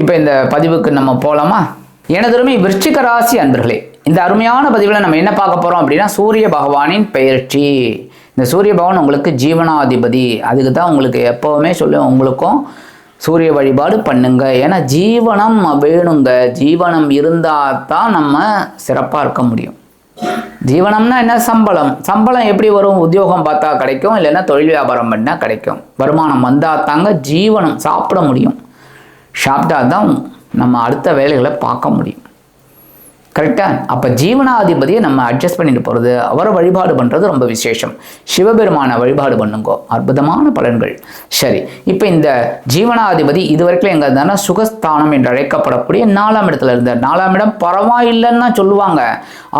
இப்போ இந்த பதிவுக்கு நம்ம போகலாமா எனதுமே விருச்சிக ராசி அன்பர்களே இந்த அருமையான பதிவில் நம்ம என்ன பார்க்க போகிறோம் அப்படின்னா சூரிய பகவானின் பெயர்ச்சி. இந்த சூரிய பகவான் உங்களுக்கு ஜீவனாதிபதி. அதுக்கு தான் உங்களுக்கு எப்போவுமே சொல்லு உங்களுக்கும் சூரிய வழிபாடு பண்ணுங்க. ஏன்னா ஜீவனம் வேணுங்க. ஜீவனம் இருந்தால் தான் நம்ம சிறப்பாக இருக்க முடியும். ஜீவனம்னா என்ன? சம்பளம். சம்பளம் எப்படி வரும்? உத்தியோகம் பார்த்தா கிடைக்கும் இல்லைன்னா தொழில் வியாபாரம் பண்ணால் கிடைக்கும். வருமானம் வந்தால் தாங்க ஜீவனம் சாப்பிட முடியும். சாப்பிட்டா தான் நம்ம அடுத்த வேலைகளை பார்க்க முடியும். கரெக்டாக அப்போ ஜீவனாதிபதியை நம்ம அட்ஜஸ்ட் பண்ணிட்டு போகிறது அவரை வழிபாடு பண்ணுறது ரொம்ப விசேஷம். சிவபெருமானை வழிபாடு பண்ணுங்கோ. அற்புதமான பலன்கள். சரி இப்போ இந்த ஜீவனாதிபதி இது வரைக்கும் எங்கே இருந்தாலும் சுகஸ்தானம் என்று அழைக்கப்படக்கூடிய நாலாம் இடத்துல இருந்தார். நாலாம் இடம் பரவாயில்லைன்னு தான் சொல்லுவாங்க.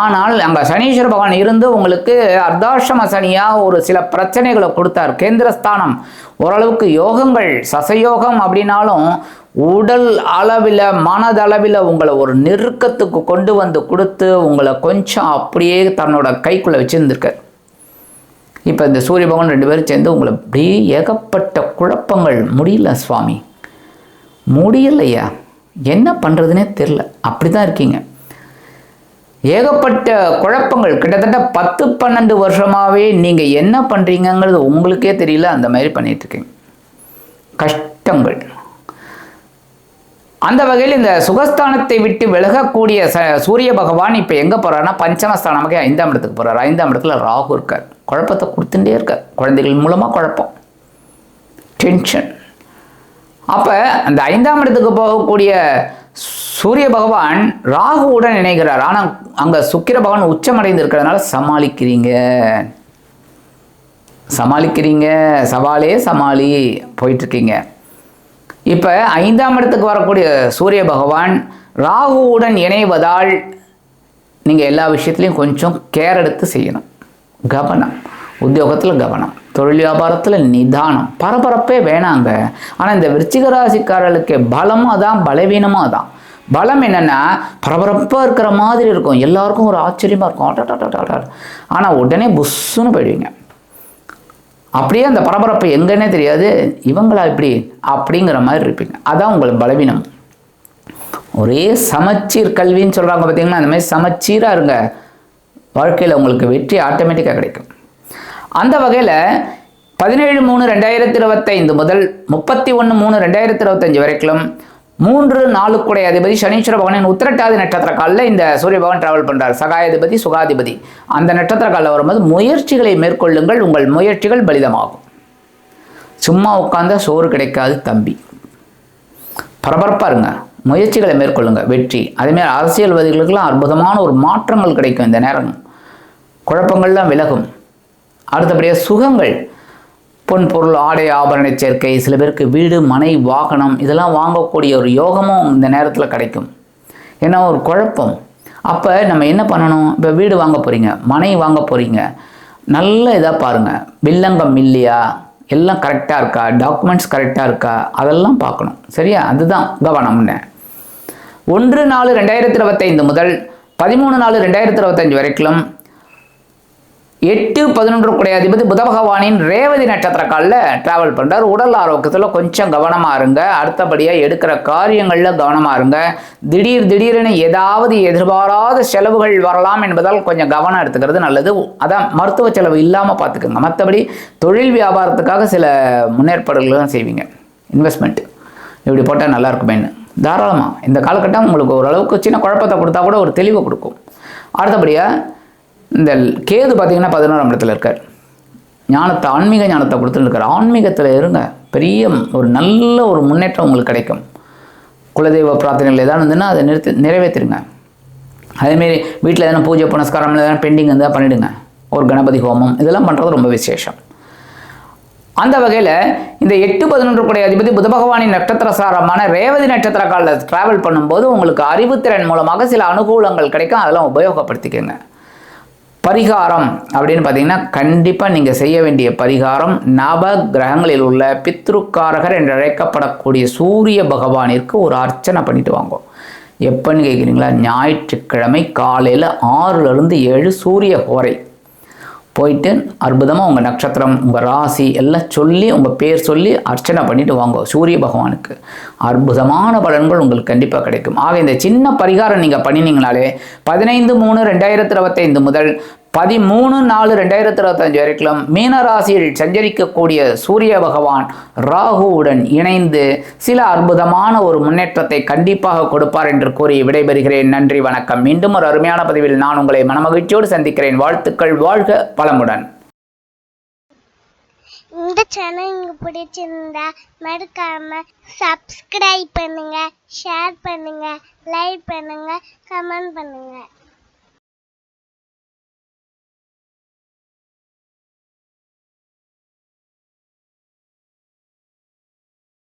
ஆனால் அங்கே சனீஸ்வர பகவான் இருந்து உங்களுக்கு அர்த்தாஷ்டம சனியாக ஒரு சில பிரச்சனைகளை கொடுத்தார். கேந்திரஸ்தானம். ஓரளவுக்கு யோகங்கள் சசயோகம் அப்படின்னாலும் உடல் அளவில் மனதளவில் உங்களை ஒரு நெருக்கத்துக்கு கொண்டு வந்து கொடுத்து உங்களை கொஞ்சம் அப்படியே தன்னோட கைக்குள்ளே வச்சுருந்துருக்கார். இப்போ இந்த சூரிய பகவான் ரெண்டு பேரும் சேர்ந்து உங்களை அப்படியே ஏகப்பட்ட குழப்பங்கள் முடியல சுவாமி. முடியலையா? என்ன பண்ணுறதுனே தெரில அப்படி தான் இருக்கீங்க. ஏகப்பட்ட குழப்பங்கள் கிட்டத்தட்ட பத்து பன்னெண்டு வருஷமாகவே நீங்கள் என்ன பண்ணுறீங்கங்கிறது உங்களுக்கே தெரியல. அந்த மாதிரி பண்ணிகிட்ருக்கீங்க கஷ்டங்கள். அந்த வகையில் இந்த சுகஸ்தானத்தை விட்டு விலகக்கூடிய ச சூரிய பகவான் இப்போ எங்கே போகிறாருன்னா பஞ்சமஸ்தானமாக ஐந்தாம் இடத்துக்கு போகிறார் ஐந்தாம் இடத்துல ராகு இருக்கார். குழப்பத்தை கொடுத்துட்டே இருக்கார். குழந்தைகள் மூலமாக குழப்பம். டென்ஷன் அப்போ அந்த ஐந்தாம் இடத்துக்கு போகக்கூடிய சூரிய பகவான் ராகுவுடன் இணைகிறார். ஆனால் அங்கே சுக்கிர பகவான் உச்சமடைந்து இருக்கிறதுனால சமாளிக்கிறீங்க. சமாளிக்கிறீங்க. சவாலே சமாளி போயிட்டுருக்கீங்க இப்போ ஐந்தாம் இடத்துக்கு வரக்கூடிய சூரிய பகவான் ராகுவுடன் இணைவதால் நீங்கள் எல்லா விஷயத்துலையும் கொஞ்சம் கேர் எடுத்து செய்யணும். கவனம். உத்தியோகத்தில் கவனம். தொழில் வியாபாரத்தில் நிதானம். பரபரப்பே வேணாங்க. ஆனால் இந்த விருச்சிக ராசிக்காரர்களுக்கு பலமும் அதான் பலவீனமாக அதான். பலம் என்னென்னா பரபரப்பாக இருக்கிற மாதிரி இருக்கும். எல்லாருக்கும் ஒரு ஆச்சரியமாக இருக்கும். ஆனால் உடனே புஷ்ஷுன்னு போயிடுவீங்க. அப்படியே அந்த பரபரப்பு எங்கன்னே தெரியாது. இவங்களா இப்படி? அப்படிங்கிற மாதிரி இருப்பீங்க. அதான் உங்களுக்கு பலவீனம். ஒரே சமச்சீர் கல்வின்னு சொல்கிறாங்க பார்த்தீங்கன்னா அந்த மாதிரி சமச்சீராக இருங்க. வாழ்க்கையில் உங்களுக்கு வெற்றி ஆட்டோமேட்டிக்காக கிடைக்கும். அந்த வகையில் பதினேழு மூணு ரெண்டாயிரத்தி இருபத்தைந்து முதல் முப்பத்தி ஒன்று மூணு ரெண்டாயிரத்தி இருபத்தஞ்சு வரைக்கும் மூன்று நாளுக்குடைய அதிபதி சனீஸ்வர பகவானின் உத்திரட்டாதி நட்சத்திர காலில் இந்த சூரிய பகவான் டிராவல் பண்ணுறார் சகாயாதிபதி சுகாதிபதி. அந்த நட்சத்திர காலில் வரும்போது முயற்சிகளை மேற்கொள்ளுங்கள். உங்கள் முயற்சிகள் பலிதமாகும். சும்மா உட்காந்த சோறு கிடைக்காது தம்பி. பரபரப்பாக இருங்க. முயற்சிகளை மேற்கொள்ளுங்க. வெற்றி. அதேமாதிரி அரசியல்வாதிகளுக்கெல்லாம் அற்புதமான ஒரு மாற்றங்கள் கிடைக்கும் இந்த நேரம். குழப்பங்கள்லாம் விலகும். அடுத்தபடியாக சுகங்கள். பொன் பொருள் ஆடை ஆபரண சேர்க்கை சில பேருக்கு வீடு மனை வாகனம் இதெல்லாம் வாங்கக்கூடிய ஒரு யோகமும் இந்த நேரத்தில் கிடைக்கும். ஏன்னா ஒரு குழப்பம். அப்போ நம்ம என்ன பண்ணணும்? இப்போ வீடு வாங்க போகிறீங்க மனை வாங்க போகிறீங்க நல்ல இதாக பாருங்கள் வில்லங்கம் இல்லையா? எல்லாம் கரெக்டாக இருக்கா? டாக்குமெண்ட்ஸ் கரெக்டாக இருக்கா? அதெல்லாம் பார்க்கணும். சரியா? அதுதான் கவனம்னு. ஒன்று நாலு ரெண்டாயிரத்தி இருபத்தைந்து முதல் பதிமூணு நாலு ரெண்டாயிரத்தி இருபத்தஞ்சு வரைக்கும் எட்டு பதினொன்று குடைய அதிபதி புத பகவானின் ரேவதி நட்சத்திர காலில் டிராவல் பண்ணுறார் உடல் ஆரோக்கியத்தில் கொஞ்சம் கவனமாக இருங்க. அடுத்தபடியாக எடுக்கிற காரியங்களில் கவனமாக இருங்க. திடீர் திடீரென ஏதாவது எதிர்பாராத செலவுகள் வரலாம் என்பதால் கொஞ்சம் கவனம் எடுத்துக்கிறது நல்லது. அதான் மருத்துவ செலவு இல்லாமல் பார்த்துக்கோங்க மற்றபடி தொழில் வியாபாரத்துக்காக சில முன்னேற்பாடுகள் தான் செய்வீங்க. இன்வெஸ்ட்மெண்ட் இப்படி போட்டால் நல்லா இருக்குமேன்னு. தாராளமாக இந்த காலகட்டம் உங்களுக்கு ஓரளவுக்கு சின்ன குழப்பத்தை கொடுத்தா கூட ஒரு தெளிவை கொடுக்கும். அடுத்தபடியாக இந்த கேது பார்த்தீங்கன்னா பதினோராம் இடத்துல இருக்கார். ஞானத்தை ஆன்மீக ஞானத்தை கொடுத்துருக்கார் ஆன்மீகத்தில் இருங்க. பெரிய ஒரு நல்ல ஒரு முன்னேற்றம் உங்களுக்கு கிடைக்கும். குலதெய்வ பிரார்த்தனைகள் ஏதாவது இருந்ததுன்னா அதை நிறுத்தி நிறைவேற்றிருங்க அதேமாரி வீட்டில் எதனா பூஜை புனஸ்காரம் எதனா பெண்டிங் இருந்தால் பண்ணிவிடுங்க ஒரு கணபதி ஹோமம் இதெல்லாம் பண்ணுறது ரொம்ப விசேஷம். அந்த வகையில் இந்த எட்டு பதினொன்று கூடிய அதிபதி புத பகவானின் நட்சத்திர சாரமான ரேவதி நட்சத்திர காலில் ட்ராவல் பண்ணும்போது உங்களுக்கு அறிவுத்திறன் மூலமாக சில அனுகூலங்கள் கிடைக்கும். அதெல்லாம் உபயோகப்படுத்திக்கோங்க. பரிகாரம் அப்படின்னு பார்த்தீங்கன்னா கண்டிப்பாக நீங்கள் செய்ய வேண்டிய பரிகாரம் நவ கிரகங்களில் உள்ள பித்ருக்காரகர் என்று அழைக்கப்படக்கூடிய சூரிய பகவானிற்கு ஒரு அர்ச்சனை பண்ணிட்டு வாங்க. எப்போன்னு கேட்குறீங்களா ஞாயிற்றுக்கிழமை காலையில் ஆறுலேருந்து ஏழு சூரிய கோரை. போயிட்டு அற்புதமாக உங்கள் நட்சத்திரம் உங்கள் ராசி எல்லாம் சொல்லி உங்கள் பேர் சொல்லி அர்ச்சனை பண்ணிட்டு வாங்க. சூரிய பகவானுக்கு அற்புதமான பலன்கள் உங்களுக்கு கண்டிப்பாக கிடைக்கும். ஆக இந்த சின்ன பரிகாரம் நீங்கள் பண்ணினீங்கனாலே பதினைந்து மூணு ரெண்டாயிரத்தி இருபத்தைந்து முதல் பதிமூணு நாலு ரெண்டாயிரத்தி இருபத்தஞ்சு வரைக்கும் மீனராசியில் சஞ்சரிக்கக்கூடிய சூரிய பகவான் ராகுவுடன் இணைந்து சில அற்புதமான ஒரு முன்னேற்றத்தை கண்டிப்பாக கொடுப்பார் என்று கூறி விடைபெறுகிறேன். நன்றி வணக்கம். மீண்டும் ஒரு அருமையான பதிவில் நான் உங்களை மனமகிழ்ச்சியோடு சந்திக்கிறேன். வாழ்த்துக்கள் வாழ்க பலமுடன் இந்த சேனல் உங்களுக்கு பிடிச்சிருந்தா மறக்காம சப்ஸ்கிரைப் பண்ணுங்க ஷேர் பண்ணுங்க லைக் பண்ணுங்க கமெண்ட் பண்ணுங்க.